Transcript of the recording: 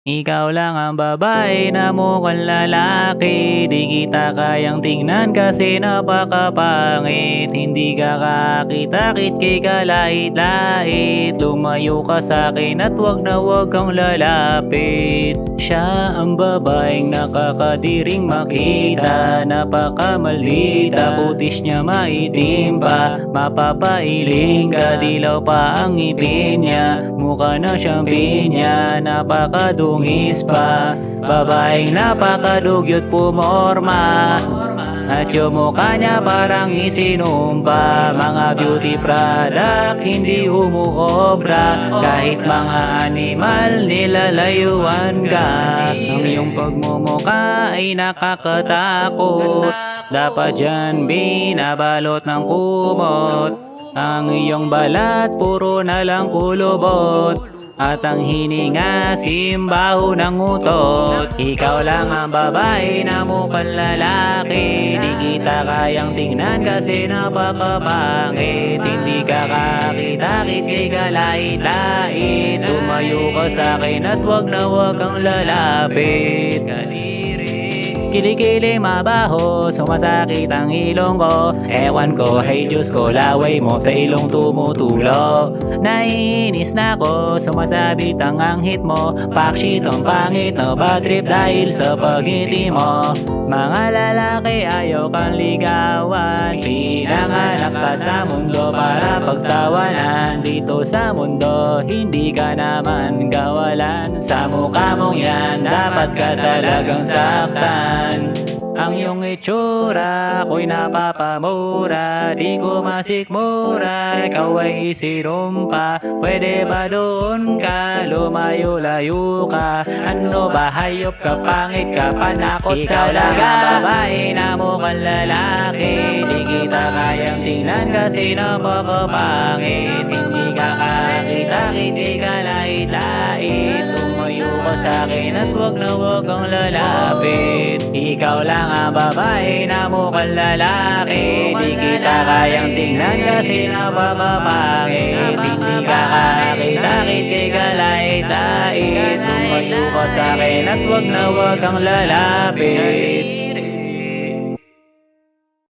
Ikaw lang ang babae na mukhang lalaki. Di kita kayang tingnan kasi napakapangit. Hindi ka kakita-kit kay kalait-lait. Lumayo ka sa akin at wag na wag kang lalapit. Siya ang babaeng nakakadiring makita. Napakamaldita, putis niya maitim pa. Mapapailing ka, dilaw pa ang ngipin niya. Mukha na siyang pinya, napakadungis pa. Babaeng napakadugyot pumorma. At yung mukha niya parang isinumpa. Mga beauty product hindi umuobra. Kahit mga animal nilalayuan ka. Ang iyong pagmumukha ay nakakatakot Dapat dyan binabalot ng kumot. Ang iyong balat puro na lang kulubot. At ang hininga simbaho ng utot. Ikaw lang ang babae na mukhang lalaki Di kita kayang tingnan kasi napakapangit. Hindi ka kakita-kit kay kalait-lait Tumayo ka sa akin at wag na wag kang lalapit Kilikili mabaho, sumasakit ang ilong ko. Ewan ko, hey Diyos ko, laway mo sa ilong tumutulo. Naiinis na ako, sumasabit ang anghit mo. Pakshit ang pangit na bad trip dahil sa pagiti mo. Mga lalaki ayaw kang ligawan. Pinanganak ka sa mundo pagtawanan Dito sa mundo, hindi ka naman gawalan Sa mukha mong yan, dapat ka talagang saktan ang iyong itsura ko'y napapamura. Di ko masikmura, ikaw ay isirumpa. Pwede ba doon ka, lumayo-layo ka. Ano ba, hayop ka, pangit ka, panakot sa laga? Babae na mukhang lalaki. Di kita kayang tingnan kasi napakapangit. Hindi ka kakita-kit, di ka lait-lait Sa akin at wag na wag kang lalapit. Ikaw lang ang babae na mukhang lalaki. Di kita kayang tingnan kasi napakapangit Hindi ka kakita-kit, di ka lait-lait Tumayo ka sa akin at wag na wag kang lalapit